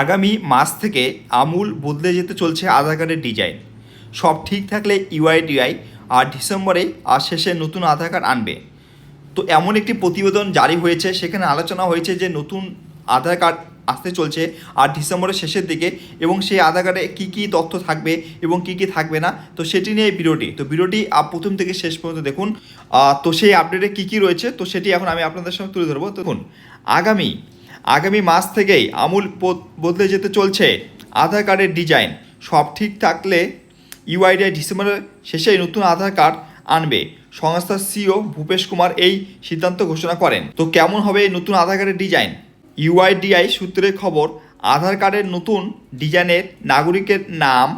আগামী মাস থেকে আমূল বদলে যেতে চলছে আধার কার্ডের ডিজাইন সব ঠিক থাকলে ইউআইডিআই আর ডিসেম্বরে আর শেষে নতুন আধার কার্ড আনবে। তো এমন একটি প্রতিবেদন জারি হয়েছে, সেখানে আলোচনা হয়েছে যে নতুন আধার কার্ড আসতে চলছে আর ডিসেম্বরের শেষের দিকে এবং সেই আধার কার্ডে কী কী তথ্য থাকবে এবং কী কী থাকবে না, তো সেটি নিয়ে ভিডিওটি। তো ভিডিওটি প্রথম থেকে শেষ পর্যন্ত দেখুন। তো সেই আপডেটে কী কী রয়েছে, তো সেটি এখন আমি আপনাদের সঙ্গে তুলে ধরবো। দেখুন, আগামী আগামী মাস থেকেই আমূল বদলে যেতে চলছে আধার কার্ডের ডিজাইন। সব ঠিক থাকলে ইউআইডিআই ডিসেম্বরের শেষেই নতুন আধার কার্ড আনবে। সংস্থার সিও ভূপেশ কুমার এই সিদ্ধান্ত ঘোষণা করেন। তো কেমন হবে এই নতুন আধার কার্ডের ডিজাইন? ইউআইডিআই সূত্রে খবর, আধার কার্ডের নতুন ডিজাইনের নাগরিকের নাম,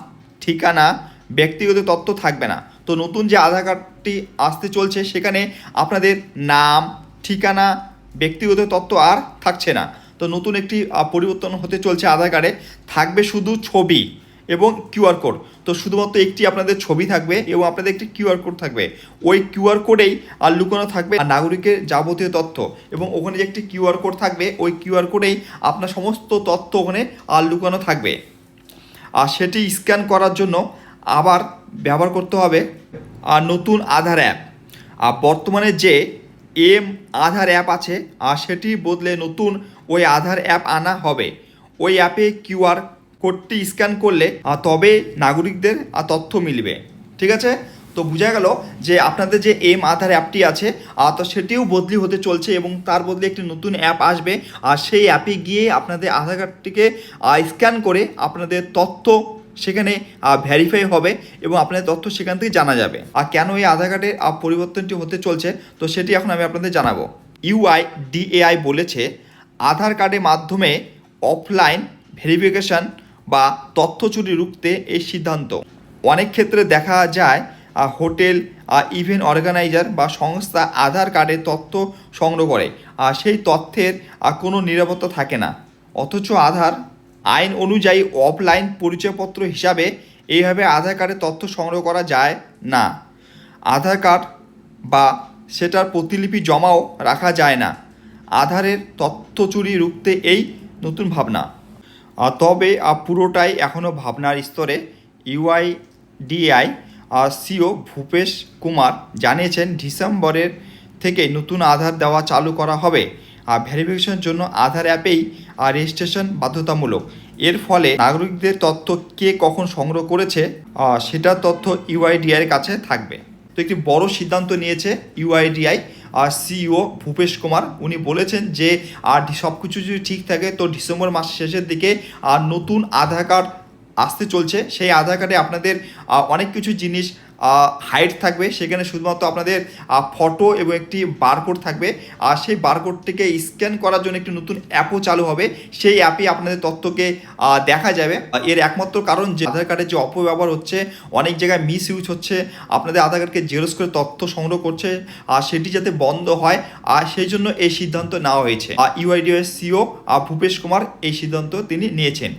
ঠিকানা, ব্যক্তিগত তথ্য থাকবে না। তো নতুন যে আধার কার্ডটি আসতে চলছে সেখানে আপনাদের নাম, ঠিকানা ব্যক্তিগত তথ্য আর থাকছে না। তো নতুন একটি পরিবর্তন হতে চলছে আধার কার্ডে। থাকবে শুধু ছবি এবং কিউআর কোড। তো শুধুমাত্র একটি আপনাদের ছবি থাকবে এবং আপনাদের একটি কিউআর কোড থাকবে। ওই কিউআর কোডেই আর লুকানো থাকবে আর নাগরিকের যাবতীয় তথ্য। এবং ওখানে যে একটি কিউআর কোড থাকবে, ওই কিউআর কোডেই আপনার সমস্ত তথ্য ওখানে আর লুকানো থাকবে। আর সেটি স্ক্যান করার জন্য আবার ব্যবহার করতে হবে। আর নতুন আধার অ্যাপ। আর বর্তমানে যে এম আধার অ্যাপ আছে, আর সেটি বদলে নতুন ওই আধার অ্যাপ আনা হবে। ওই অ্যাপে কিউআর কোডটি স্ক্যান করলে তবে নাগরিকদের তথ্য মিলবে। ঠিক আছে? তো বোঝা গেল যে আপনাদের যে এম আধার অ্যাপটি আছে তো সেটিও বদলি হতে চলছে এবং তার বদলে একটি নতুন অ্যাপ আসবে, আর সেই অ্যাপে গিয়ে আপনাদের আধার কার্ডটিকে স্ক্যান করে আপনাদের তথ্য সেখানে ভ্যারিফাই হবে এবং আপনাদের তথ্য সেখান থেকে জানা যাবে। আর কেন এই আধার কার্ডের পরিবর্তনটি হতে চলছে? তো সেটি এখন আমি আপনাদের জানাব। ইউআই ডিএআই বলেছে, আধার কার্ডের মাধ্যমে অফলাইন ভেরিফিকেশন বা তথ্য চুরি রুখতে এই সিদ্ধান্ত। অনেক ক্ষেত্রে দেখা যায় হোটেল ইভেন্ট অর্গানাইজার বা সংস্থা আধার কার্ডের তথ্য সংগ্রহ করে। আর সেই তথ্যের কোনো নিরাপত্তা থাকে না। অথচ আধার আইন অনুযায়ী অফলাইন পরিচয়পত্র হিসাবে এইভাবে আধার কার্ডের তথ্য সংগ্রহ করা যায় না। আধার কার্ড বা সেটার প্রতিলিপি জমাও রাখা যায় না। আধারের তথ্য চুরি রুখতে এই নতুন ভাবনা। তবে পুরোটাই এখনও ভাবনার স্তরে। ইউআইডিআই সিও ভূপেশ কুমার জানিয়েছেন, ডিসেম্বরের থেকে নতুন আধার দেওয়া চালু করা হবে। ভেরিফিকেশনের জন্য আধার অ্যাপেই আর রেজিস্ট্রেশন বাধ্যতামূলক। এর ফলে নাগরিকদের তথ্য কে কখন সংগ্রহ করেছে সেটার তথ্য ইউআইডিআইয়ের কাছে থাকবে। তো একটি বড় সিদ্ধান্ত নিয়েছে ইউআইডিআই আর সিইও ভূপেশ কুমার। উনি বলেছেন যে, আর সব কিছু যদি ঠিক থাকে, তো ডিসেম্বর মাস শেষের দিকে আর নতুন আধার কার্ড আসতে চলছে। সেই আধার কার্ডে আপনাদের অনেক কিছু জিনিস হাইট থাকবে। সেখানে শুধুমাত্র আপনাদের ফটো এবং একটি বারকোড থাকবে। আর সেই বারকোডটিকে স্ক্যান করার জন্য একটি নতুন অ্যাপও চালু হবে। সেই অ্যাপে আপনাদের তথ্যকে দেখা যাবে। এর একমাত্র কারণ যে আধার কার্ডের যে অপব্যবহার হচ্ছে, অনেক জায়গায় মিস ইউজ হচ্ছে, আপনাদের আধার কার্ডকে জেরক্স করে তথ্য সংগ্রহ করছে, আর সেটি যাতে বন্ধ হয়, আর সেই জন্য এই সিদ্ধান্ত নেওয়া হয়েছে। আর ইউআইডিএস সিও ভূপেশ কুমার এই সিদ্ধান্ত তিনি নিয়েছেন।